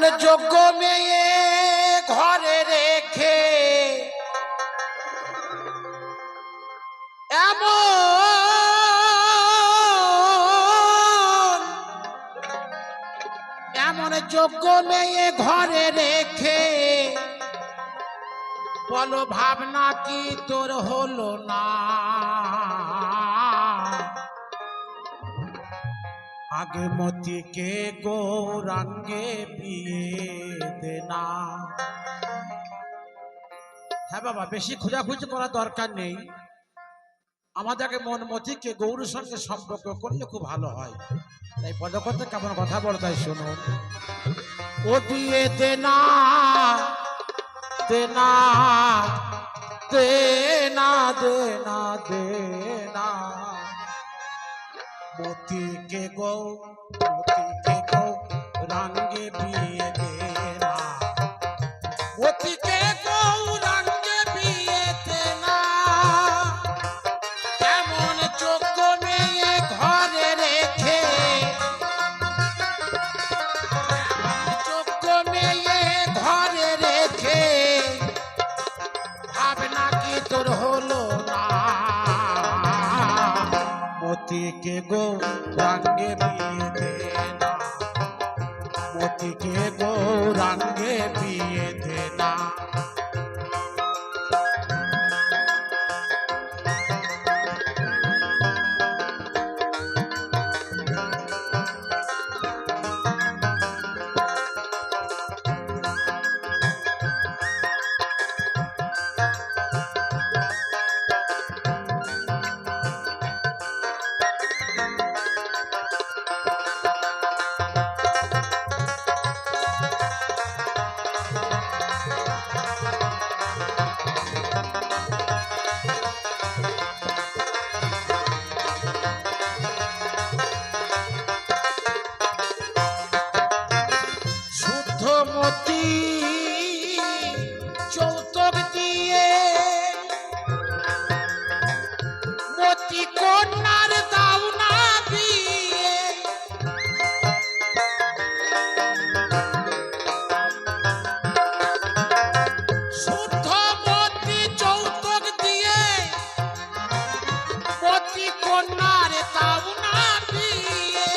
এমন যোগ্য মেয়ে ঘরে রেখে, এমন এমন যোগ্য মেয়ে ঘরে রেখে, বলো ভাবনা কি তোর হলো না? আগে মতিকে গৌরাঙ্গে বিয়ে দেনা। হ্যাঁ বাবা, বেশি খোঁজাখুঁজি করার দরকার নেই। আমাদেরকে মন মতিকে গৌরের সঙ্গে সম্পর্ক করলে খুব ভালো হয়। তাই পদকথা কেমন কথা বলো তাই শোনো। ও বিয়ে দেনা দেনা দেনা দেনা দেনা। মতিকে গো মতিকে গো রঙ্গে বিয়ে মতিকে গো রাঙ্গে বিয়ে দে না। মতিকে গো রাঙ্গে বিয়ে কন্যার দাও না বিয়ে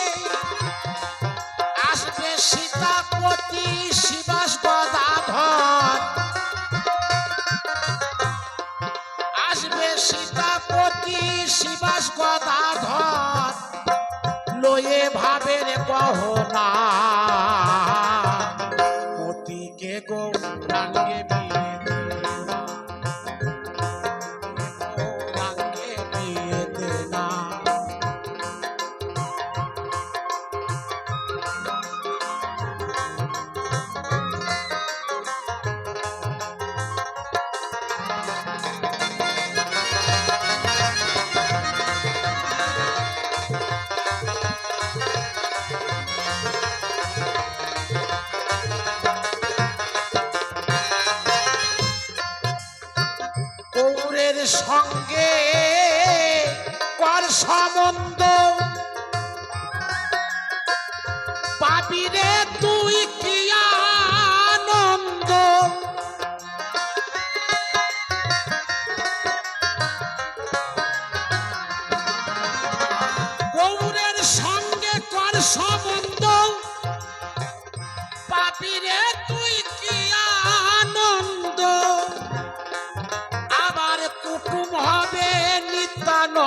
আসবে সীতাপতি শিবাস গদাধর। আসবে সীতাপতি শিবাস গদাধর লয়ে ভাবের গহনা মতিকে গো রাঙ্গে বিয়ে সঙ্গে কর সম্বন্ধ। পাবি রে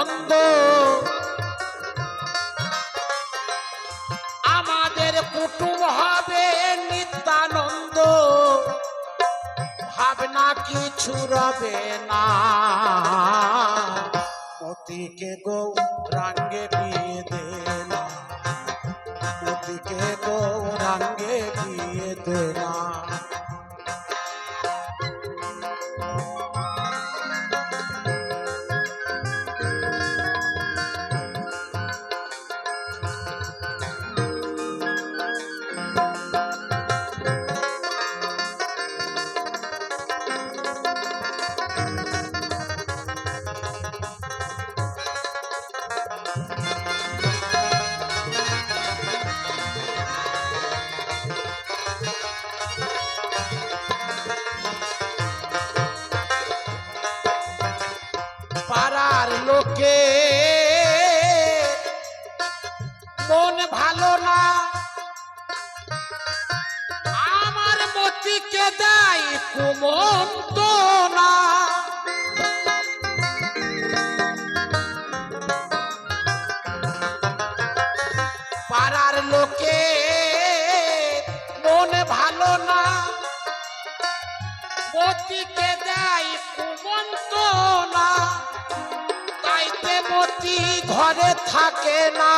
নিত্যানন্দ আমাদের কুটুম হবে নিত্যানন্দ। ভাবনা কিছু রবে না। মতিকে গৌ রাঙ্গে পাড়ার লোকে। মন ভালো না। আমার মতিকে দেয় কুমন্ত না। পাড়ার লোকে মন ভালো না। মতিকে দেয় কুমন্ত না। মতি ঘরে থাকে না।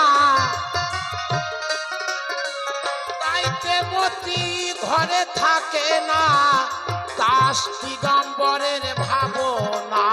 তাইতে মতি ঘরে থাকে না। দাস দিগম্বরের ভাবনা।